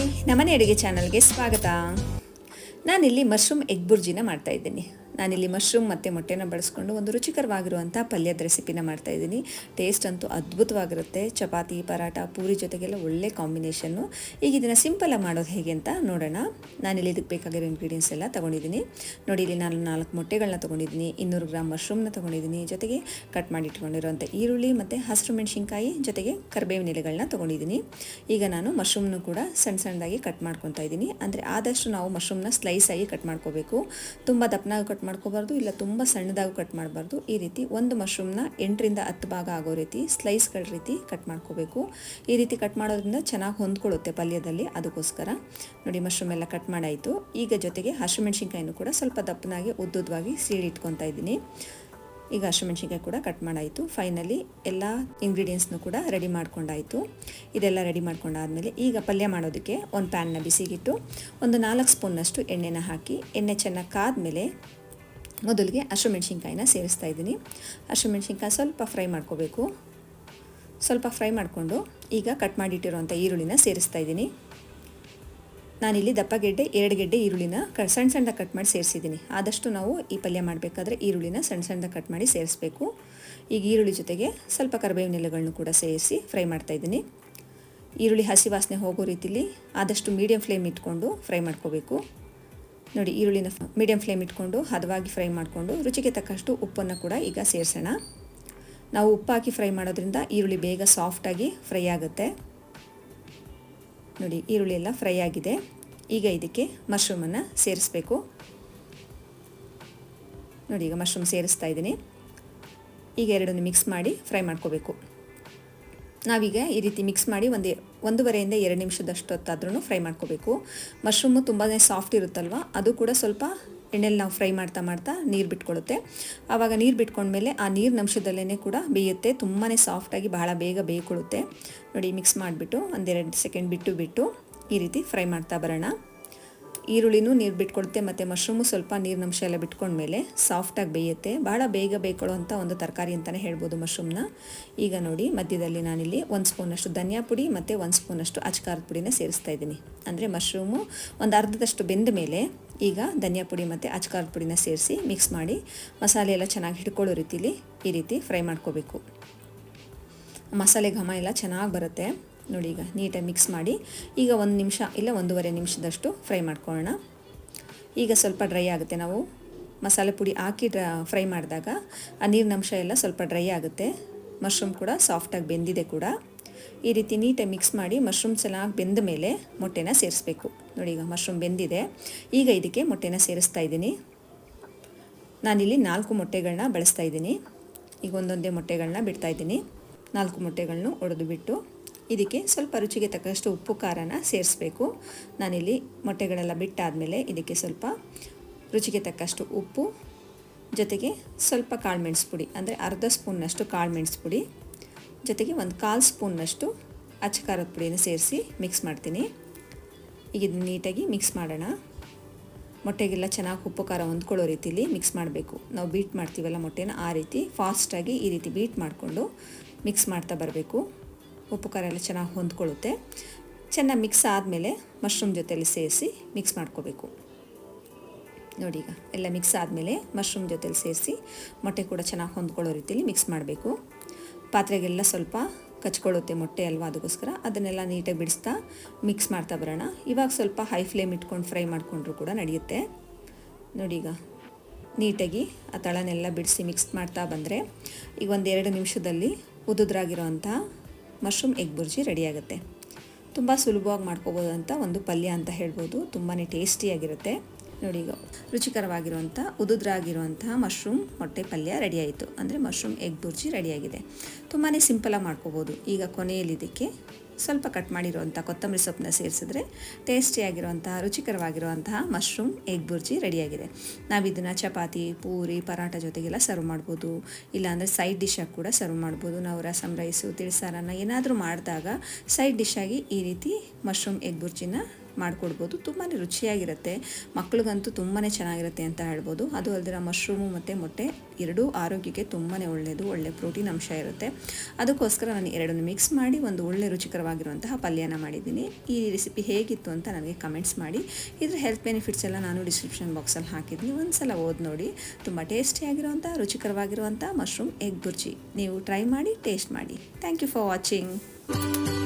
Hi ನಮ್ಮನೆ ಅಡುಗೆ ಚಾನಲ್ಗೆ ಸ್ವಾಗತ. ನಾನಿಲ್ಲಿ ಮಶ್ರೂಮ್ ಎಗ್ ಬುರ್ಜಿನ ಮಾಡ್ತಾ ಇದ್ದೀನಿ. ನಾನಿಲ್ಲಿ ಮಶ್ರೂಮ್ ಮತ್ತು ಮೊಟ್ಟೆನ ಬಳಸ್ಕೊಂಡು ಒಂದು ರುಚಿಕರವಾಗಿರುವಂಥ ಪಲ್ಯದ ರೆಸಿಪಿನ ಮಾಡ್ತಾ ಇದ್ದೀನಿ. ಟೇಸ್ಟ್ ಅಂತೂ ಅದ್ಭುತವಾಗಿರುತ್ತೆ. ಚಪಾತಿ ಪರಾಟ ಪೂರಿ ಜೊತೆಗೆಲ್ಲ ಒಳ್ಳೆ ಕಾಂಬಿನೇಷನ್ನು. ಈಗ ಇದನ್ನು ಸಿಂಪಲಾಗಿ ಮಾಡೋದು ಹೇಗೆ ಅಂತ ನೋಡೋಣ. ನಾನಿಲ್ಲಿ ಇದಕ್ಕೆ ಬೇಕಾಗಿರೋ ಇಂಗ್ರೀಡಿಯೆಂಟ್ಸ್ ಎಲ್ಲ ತೊಗೊಂಡಿದ್ದೀನಿ. ನೋಡಿ, ಇಲ್ಲಿ ನಾನು ನಾಲ್ಕು ಮೊಟ್ಟೆಗಳನ್ನ ತೊಗೊಂಡಿದ್ದೀನಿ. ಇನ್ನೂರು ಗ್ರಾಮ್ ಮಶ್ರೂಮ್ನ ತೊಗೊಂಡಿದ್ದೀನಿ. ಜೊತೆಗೆ ಕಟ್ ಮಾಡಿ ಇಟ್ಕೊಂಡಿರೋಂಥ ಈರುಳ್ಳಿ ಮತ್ತು ಹಸಿರು ಮೆಣಸಿನ್ಕಾಯಿ ಜೊತೆಗೆ ಕರಿಬೇವಿನ ಎಲೆಗಳನ್ನ ತೊಗೊಂಡಿದ್ದೀನಿ. ಈಗ ನಾನು ಮಶ್ರೂಮ್ನು ಕೂಡ ಸಣ್ಣ ಸಣ್ಣದಾಗಿ ಕಟ್ ಮಾಡ್ಕೊತಾ ಇದ್ದೀನಿ. ಅಂದರೆ ಆದಷ್ಟು ನಾವು ಮಶ್ರೂಮ್ನ ಆಗಿ ಕಟ್ ಮಾಡ್ಕೋಬೇಕು. ತುಂಬ ದಪ್ಪನಾಗಿ ಕಟ್ ಮಾಡ್ಕೋಬಾರ್ದು, ಇಲ್ಲ ತುಂಬ ಸಣ್ಣದಾಗಿ ಕಟ್ ಮಾಡಬಾರ್ದು. ಈ ರೀತಿ ಒಂದು ಮಶ್ರೂಮ್ನ ಎಂಟರಿಂದ ಹತ್ತು ಭಾಗ ಆಗೋ ರೀತಿ ಸ್ಲೈಸ್ಗಳ ರೀತಿ ಕಟ್ ಮಾಡ್ಕೋಬೇಕು. ಈ ರೀತಿ ಕಟ್ ಮಾಡೋದ್ರಿಂದ ಚೆನ್ನಾಗಿ ಹೊಂದ್ಕೊಳ್ಳುತ್ತೆ ಪಲ್ಯದಲ್ಲಿ ಅದಕ್ಕೋಸ್ಕರ. ನೋಡಿ ಮಶ್ರೂಮ್ ಎಲ್ಲ ಕಟ್ ಮಾಡಾಯಿತು. ಈಗ ಜೊತೆಗೆ ಹಸಿಮೆಣ್ಸಿನ್ಕಾಯಿನೂ ಕೂಡ ಸ್ವಲ್ಪ ದಪ್ಪನಾಗಿ ಉದ್ದುದ್ದವಾಗಿ ಸೀಳಿಟ್ಕೊತಾ ಇದ್ದೀನಿ. ಈಗ ಹಸಿಮೆಣ್ಸಿನ್ಕಾಯಿ ಕೂಡ ಕಟ್ ಮಾಡಾಯಿತು. ಫೈನಲಿ ಎಲ್ಲ ಇಂಗ್ರೀಡಿಯೆಂಟ್ಸ್ನು ಕೂಡ ರೆಡಿ ಮಾಡ್ಕೊಂಡಾಯಿತು. ಇದೆಲ್ಲ ರೆಡಿ ಮಾಡ್ಕೊಂಡಾದಮೇಲೆ ಈಗ ಪಲ್ಯ ಮಾಡೋದಕ್ಕೆ ಒಂದು ಪ್ಯಾನ್ನ ಬಿಸಿಗಿಟ್ಟು, ಒಂದು ನಾಲ್ಕು ಸ್ಪೂನ್ನಷ್ಟು ಎಣ್ಣೆನ ಹಾಕಿ, ಎಣ್ಣೆ ಚೆನ್ನಾಗಿ ಕಾದ್ಮೇಲೆ ಮೊದಲಿಗೆ ಹಸಿಮೆಣ್ಸಿನ್ಕಾಯಿನ ಸೇರಿಸ್ತಾ ಇದ್ದೀನಿ. ಹಸಿಮೆಣ್ಸಿನ್ಕಾಯಿ ಸ್ವಲ್ಪ ಫ್ರೈ ಮಾಡ್ಕೋಬೇಕು. ಸ್ವಲ್ಪ ಫ್ರೈ ಮಾಡಿಕೊಂಡು ಈಗ ಕಟ್ ಮಾಡಿಟ್ಟಿರುವಂಥ ಈರುಳ್ಳಿನ ಸೇರಿಸ್ತಾ ಇದ್ದೀನಿ. ನಾನಿಲ್ಲಿ ದಪ್ಪಗೆಡ್ಡೆ ಎರಡು ಗೆಡ್ಡೆ ಈರುಳ್ಳಿನ ಕ, ಸಣ್ಣ ಸಣ್ಣದಾಗಿ ಕಟ್ ಮಾಡಿ ಸೇರಿಸಿದ್ದೀನಿ. ಆದಷ್ಟು ನಾವು ಈ ಪಲ್ಯ ಮಾಡಬೇಕಾದ್ರೆ ಈರುಳ್ಳಿನ ಸಣ್ಣ ಸಣ್ಣದಾಗ ಕಟ್ ಮಾಡಿ ಸೇರಿಸ್ಬೇಕು. ಈಗ ಈರುಳ್ಳಿ ಜೊತೆಗೆ ಸ್ವಲ್ಪ ಕರಿಬೇವಿನ ಎಲೆಗಳನ್ನು ಕೂಡ ಸೇರಿಸಿ ಫ್ರೈ ಮಾಡ್ತಾಯಿದ್ದೀನಿ ಈರುಳ್ಳಿ ಹಸಿ ವಾಸನೆ ಹೋಗೋ ರೀತಿಲಿ ಆದಷ್ಟು ಮೀಡಿಯಮ್ ಫ್ಲೇಮ್ ಇಟ್ಕೊಂಡು ಫ್ರೈ ಮಾಡ್ಕೋಬೇಕು. ನೋಡಿ, ಈರುಳ್ಳಿನ ಮೀಡಿಯಮ್ ಫ್ಲೇಮ್ ಇಟ್ಕೊಂಡು ಹದವಾಗಿ ಫ್ರೈ ಮಾಡಿಕೊಂಡು ರುಚಿಗೆ ತಕ್ಕಷ್ಟು ಉಪ್ಪನ್ನು ಕೂಡ ಈಗ ಸೇರಿಸೋಣ. ನಾವು ಉಪ್ಪು ಹಾಕಿ ಫ್ರೈ ಮಾಡೋದ್ರಿಂದ ಈರುಳ್ಳಿ ಬೇಗ ಸಾಫ್ಟಾಗಿ ಫ್ರೈ ಆಗುತ್ತೆ. ನೋಡಿ, ಈರುಳ್ಳಿ ಎಲ್ಲ ಫ್ರೈ ಆಗಿದೆ. ಈಗ ಇದಕ್ಕೆ ಮಶ್ರೂಮನ್ನು ಸೇರಿಸ್ಬೇಕು. ನೋಡಿ, ಈಗ ಮಶ್ರೂಮ್ ಸೇರಿಸ್ತಾ ಇದ್ದೀನಿ. ಈಗ ಎರಡನ್ನು ಮಿಕ್ಸ್ ಮಾಡಿ ಫ್ರೈ ಮಾಡ್ಕೋಬೇಕು. ನಾವೀಗ ಈ ರೀತಿ ಮಿಕ್ಸ್ ಮಾಡಿ ಒಂದು, ಒಂದೂವರೆಯಿಂದ ಎರಡು ನಿಮಿಷದಷ್ಟು ಹೊತ್ತಾದ್ರೂ ಫ್ರೈ ಮಾಡ್ಕೋಬೇಕು. ಮಶ್ರೂಮು ತುಂಬಾ ಸಾಫ್ಟ್ ಇರುತ್ತಲ್ವ? ಅದು ಕೂಡ ಸ್ವಲ್ಪ ಎಣ್ಣೆಲಿ ನಾವು ಫ್ರೈ ಮಾಡ್ತಾ ಮಾಡ್ತಾ ನೀರು ಬಿಟ್ಕೊಳ್ಳುತ್ತೆ ಆವಾಗ ನೀರು ಬಿಟ್ಕೊಂಡ್ಮೇಲೆ ಆ ನೀರಿನ ಅಂಶದಲ್ಲೇ ಕೂಡ ಬೇಯುತ್ತೆ. ತುಂಬಾ ಸಾಫ್ಟಾಗಿ ಬಹಳ ಬೇಗ ಬೇಯ್ಕೊಳ್ಳುತ್ತೆ ನೋಡಿ ಮಿಕ್ಸ್ ಮಾಡಿಬಿಟ್ಟು ಒಂದೆರಡು ಸೆಕೆಂಡ್ ಬಿಟ್ಟು ಬಿಟ್ಟು ಈ ರೀತಿ ಫ್ರೈ ಮಾಡ್ತಾ ಬರೋಣ. ಈರುಳ್ಳಿನೂ ನೀರು ಬಿಟ್ಕೊಡುತ್ತೆ, ಮತ್ತು ಮಶ್ರೂಮು ಸ್ವಲ್ಪ ನೀರಿನಂಶ ಎಲ್ಲ ಬಿಟ್ಕೊಂಡ್ಮೇಲೆ ಸಾಫ್ಟಾಗಿ ಬೇಯುತ್ತೆ. ಭಾಳ ಬೇಗ ಬೇಯ್ಕೊಳ್ಳೋವಂಥ ಒಂದು ತರಕಾರಿ ಅಂತಲೇ ಹೇಳ್ಬೋದು ಮಶ್ರೂಮ್ನ. ಈಗ ನೋಡಿ, ಮಧ್ಯದಲ್ಲಿ ನಾನಿಲ್ಲಿ ಒಂದು ಸ್ಪೂನಷ್ಟು ಧನಿಯಾ ಪುಡಿ ಮತ್ತು ಒಂದು ಸ್ಪೂನಷ್ಟು ಅಚ್ಕಾರದ ಪುಡಿನ ಸೇರಿಸ್ತಾ ಇದ್ದೀನಿ. ಅಂದರೆ ಮಶ್ರೂಮು ಒಂದು ಅರ್ಧದಷ್ಟು ಬೆಂದ ಮೇಲೆ ಈಗ ಧನಿಯಾ ಪುಡಿ ಮತ್ತು ಅಚ್ಕಾರದ ಪುಡಿನ ಸೇರಿಸಿ ಮಿಕ್ಸ್ ಮಾಡಿ ಮಸಾಲೆ ಎಲ್ಲ ಚೆನ್ನಾಗಿ ಹಿಡ್ಕೊಳ್ಳೋ ರೀತಿಲಿ ಈ ರೀತಿ ಫ್ರೈ ಮಾಡ್ಕೋಬೇಕು. ಮಸಾಲೆ ಘಮ ಎಲ್ಲ ಚೆನ್ನಾಗಿ ಬರುತ್ತೆ. ನೋಡಿ ಈಗ ನೀಟಾಗಿ ಮಿಕ್ಸ್ ಮಾಡಿ ಈಗ ಒಂದು ನಿಮಿಷ ಇಲ್ಲ ಒಂದೂವರೆ ನಿಮಿಷದಷ್ಟು ಫ್ರೈ ಮಾಡ್ಕೊಳ್ಳೋಣ. ಈಗ ಸ್ವಲ್ಪ ಡ್ರೈ ಆಗುತ್ತೆ ನಾವು. ಮಸಾಲೆ ಪುಡಿ ಹಾಕಿ ಡ್ರ ಫ್ರೈ ಮಾಡಿದಾಗ ಆ ನೀರಿನಂಶ ಎಲ್ಲ ಸ್ವಲ್ಪ ಡ್ರೈ ಆಗುತ್ತೆ. ಮಶ್ರೂಮ್ ಕೂಡ ಸಾಫ್ಟಾಗಿ ಬೆಂದಿದೆ ಕೂಡ. ಈ ರೀತಿ ನೀಟಾಗಿ ಮಿಕ್ಸ್ ಮಾಡಿ ಮಶ್ರೂಮ್ ಚೆನ್ನಾಗಿ ಬೆಂದ ಮೇಲೆ ಮೊಟ್ಟೆನ ಸೇರಿಸ್ಬೇಕು. ನೋಡಿ ಈಗ ಮಶ್ರೂಮ್ ಬೆಂದಿದೆ. ಈಗ ಇದಕ್ಕೆ ಮೊಟ್ಟೆನ ಸೇರಿಸ್ತಾ ಇದ್ದೀನಿ. ನಾನಿಲ್ಲಿ ನಾಲ್ಕು ಮೊಟ್ಟೆಗಳನ್ನ ಬಳಸ್ತಾ ಇದ್ದೀನಿ. ಈಗ ಒಂದೊಂದೇ ಮೊಟ್ಟೆಗಳನ್ನ ಬಿಡ್ತಾ ಇದ್ದೀನಿ. ನಾಲ್ಕು ಮೊಟ್ಟೆಗಳನ್ನೂ ಒಡೆದು ಬಿಟ್ಟು ಇದಕ್ಕೆ ಸ್ವಲ್ಪ ರುಚಿಗೆ ತಕ್ಕಷ್ಟು ಉಪ್ಪು, ಖಾರನ ಸೇರಿಸ್ಬೇಕು. ನಾನಿಲ್ಲಿ ಮೊಟ್ಟೆಗಳೆಲ್ಲ ಬಿಟ್ಟಾದಮೇಲೆ ಇದಕ್ಕೆ ಸ್ವಲ್ಪ ರುಚಿಗೆ ತಕ್ಕಷ್ಟು ಉಪ್ಪು, ಜೊತೆಗೆ ಸ್ವಲ್ಪ ಕಾಳು ಮೆಣಸು ಪುಡಿ, ಅಂದರೆ ಅರ್ಧ ಸ್ಪೂನ್ನಷ್ಟು ಕಾಳು ಮೆಣಸು ಪುಡಿ, ಜೊತೆಗೆ ಒಂದು ಕಾಲು ಸ್ಪೂನ್ನಷ್ಟು ಅಚ್ಚ ಖಾರದ ಪುಡಿನ ಸೇರಿಸಿ ಮಿಕ್ಸ್ ಮಾಡ್ತೀನಿ. ಈಗ ಇದನ್ನು ನೀಟಾಗಿ ಮಿಕ್ಸ್ ಮಾಡೋಣ. ಮೊಟ್ಟೆಗೆಲ್ಲ ಚೆನ್ನಾಗಿ ಉಪ್ಪು, ಖಾರ ಹೊಂದ್ಕೊಳ್ಳೋ ರೀತಿಲಿ ಮಿಕ್ಸ್ ಮಾಡಬೇಕು. ನಾವು ಬೀಟ್ ಮಾಡ್ತೀವಲ್ಲ ಮೊಟ್ಟೆನ, ಆ ರೀತಿ ಫಾಸ್ಟಾಗಿ ಈ ರೀತಿ ಬೀಟ್ ಮಾಡಿಕೊಂಡು ಮಿಕ್ಸ್ ಮಾಡ್ತಾ ಬರಬೇಕು. ಉಪ್ಪು ಖಾರ ಎಲ್ಲ ಚೆನ್ನಾಗಿ ಹೊಂದ್ಕೊಳ್ಳುತ್ತೆ. ಚೆನ್ನಾಗಿ ಮಿಕ್ಸ್ ಆದಮೇಲೆ ಮಶ್ರೂಮ್ ಜೊತೆಯಲ್ಲಿ ಸೇರಿಸಿ ಮಿಕ್ಸ್ ಮಾಡ್ಕೋಬೇಕು. ನೋಡಿ ಈಗ ಎಲ್ಲ ಮಿಕ್ಸ್ ಆದಮೇಲೆ ಮಶ್ರೂಮ್ ಜೊತೆಯಲ್ಲಿ ಸೇರಿಸಿ ಮೊಟ್ಟೆ ಕೂಡ ಚೆನ್ನಾಗಿ ಹೊಂದ್ಕೊಳ್ಳೋ ರೀತಿಯಲ್ಲಿ ಮಿಕ್ಸ್ ಮಾಡಬೇಕು. ಪಾತ್ರೆಗೆಲ್ಲ ಸ್ವಲ್ಪ ಕಚ್ಕೊಳ್ಳುತ್ತೆ ಮೊಟ್ಟೆ ಅಲ್ವಾ ಅದಕ್ಕೋಸ್ಕರ. ಅದನ್ನೆಲ್ಲ ನೀಟಾಗಿ ಬಿಡಿಸ್ತಾ ಮಿಕ್ಸ್ ಮಾಡ್ತಾ ಬರೋಣ. ಇವಾಗ ಸ್ವಲ್ಪ ಹೈ ಫ್ಲೇಮ್ ಇಟ್ಕೊಂಡು ಫ್ರೈ ಮಾಡಿಕೊಂಡ್ರು ಕೂಡ ನಡೆಯುತ್ತೆ. ನೋಡಿ ಈಗ ನೀಟಾಗಿ ಆ ತಳನೆಲ್ಲ ಬಿಡಿಸಿ ಮಿಕ್ಸ್ ಮಾಡ್ತಾ ಬಂದರೆ ಈಗ ಒಂದು ಎರಡು ನಿಮಿಷದಲ್ಲಿ ಉದುದ್ರಾಗಿರೋವಂಥ ಮಶ್ರೂಮ್ ಎಗ್ ಬುರ್ಜಿ ರೆಡಿಯಾಗುತ್ತೆ. ತುಂಬ ಸುಲಭವಾಗಿ ಮಾಡ್ಕೋಬೋದು ಅಂತ ಒಂದು ಪಲ್ಯ ಅಂತ ಹೇಳ್ಬೋದು. ತುಂಬಾ ಟೇಸ್ಟಿಯಾಗಿರುತ್ತೆ. ನೋಡಿ ಈಗ ರುಚಿಕರವಾಗಿರುವಂಥ ಉದುದ್ರಾಗಿರುವಂತಹ ಮಶ್ರೂಮ್ ಮೊಟ್ಟೆ ಪಲ್ಯ ರೆಡಿಯಾಯಿತು. ಅಂದರೆ ಮಶ್ರೂಮ್ ಎಗ್ ಬುರ್ಜಿ ರೆಡಿಯಾಗಿದೆ. ತುಂಬಾ ಸಿಂಪಲಾಗಿ ಮಾಡ್ಕೋಬೋದು. ಈಗ ಕೊನೆಯಲ್ಲಿ ಇದಕ್ಕೆ ಸ್ವಲ್ಪ ಕಟ್ ಮಾಡಿರುವಂಥ ಕೊತ್ತಂಬರಿ ಸೊಪ್ಪನ್ನ ಸೇರಿಸಿದ್ರೆ ಟೇಸ್ಟಿಯಾಗಿರುವಂತಹ, ರುಚಿಕರವಾಗಿರುವಂತಹ ಮಶ್ರೂಮ್ ಎಗ್ ಬುರ್ಜಿ ರೆಡಿಯಾಗಿದೆ ನಾವು ಇದನ್ನು ಚಪಾತಿ, ಪೂರಿ ಪರಾಟ ಜೊತೆಗೆಲ್ಲ ಸರ್ವ್ ಮಾಡ್ಬೋದು. ಇಲ್ಲಾಂದರೆ ಸೈಡ್ ಡಿಶಾಗಿ ಕೂಡ ಸರ್ವ್ ಮಾಡ್ಬೋದು. ನಾವು ರಸಮ್ ರೈಸು ತಿಳಿಸಾರನ್ನ ಏನಾದರೂ ಮಾಡಿದಾಗ ಸೈಡ್ ಡಿಶ್ಶಾಗಿ ಈ ರೀತಿ ಮಶ್ರೂಮ್ ಎಗ್ ಬುರ್ಜಿನ ಮಾಡಿಕೊಡ್ಬೋದು. ತುಂಬಾ ರುಚಿಯಾಗಿರುತ್ತೆ. ಮಕ್ಳಿಗಂತೂ ತುಂಬಾ ಚೆನ್ನಾಗಿರುತ್ತೆ ಅಂತ ಹೇಳ್ಬೋದು. ಅದು ಅಲ್ಲದೆ ಮಶ್ರೂಮು ಮತ್ತು ಮೊಟ್ಟೆ ಎರಡೂ ಆರೋಗ್ಯಕ್ಕೆ ತುಂಬಾ ಒಳ್ಳೆಯದು ಒಳ್ಳೆ ಪ್ರೋಟೀನ್ ಅಂಶ ಇರುತ್ತೆ. ಅದಕ್ಕೋಸ್ಕರ ನಾನು ಎರಡನ್ನು ಮಿಕ್ಸ್ ಮಾಡಿ ಒಂದು ಒಳ್ಳೆ ರುಚಿಕರವಾಗಿರುವಂತಹ ಪಲ್ಯನ ಮಾಡಿದ್ದೀನಿ. ಈ ರೆಸಿಪಿ ಹೇಗಿತ್ತು ಅಂತ ನನಗೆ ಕಮೆಂಟ್ಸ್ ಮಾಡಿ. ಇದರ ಹೆಲ್ತ್ ಬೆನಿಫಿಟ್ಸ್ ಎಲ್ಲ ನಾನು ಡಿಸ್ಕ್ರಿಪ್ಷನ್ ಬಾಕ್ಸಲ್ಲಿ ಹಾಕಿದ್ದೀನಿ. ಒಂದು ಸಲ ಓದಿ ನೋಡಿ. ತುಂಬ ಟೇಸ್ಟಿಯಾಗಿರುವಂಥ, ರುಚಿಕರವಾಗಿರುವಂಥ ಮಶ್ರೂಮ್ ಎಗ್ ಬುರ್ಜಿ. ನೀವು ಟ್ರೈ ಮಾಡಿ, ಟೇಸ್ಟ್ ಮಾಡಿ. Thank you for watching.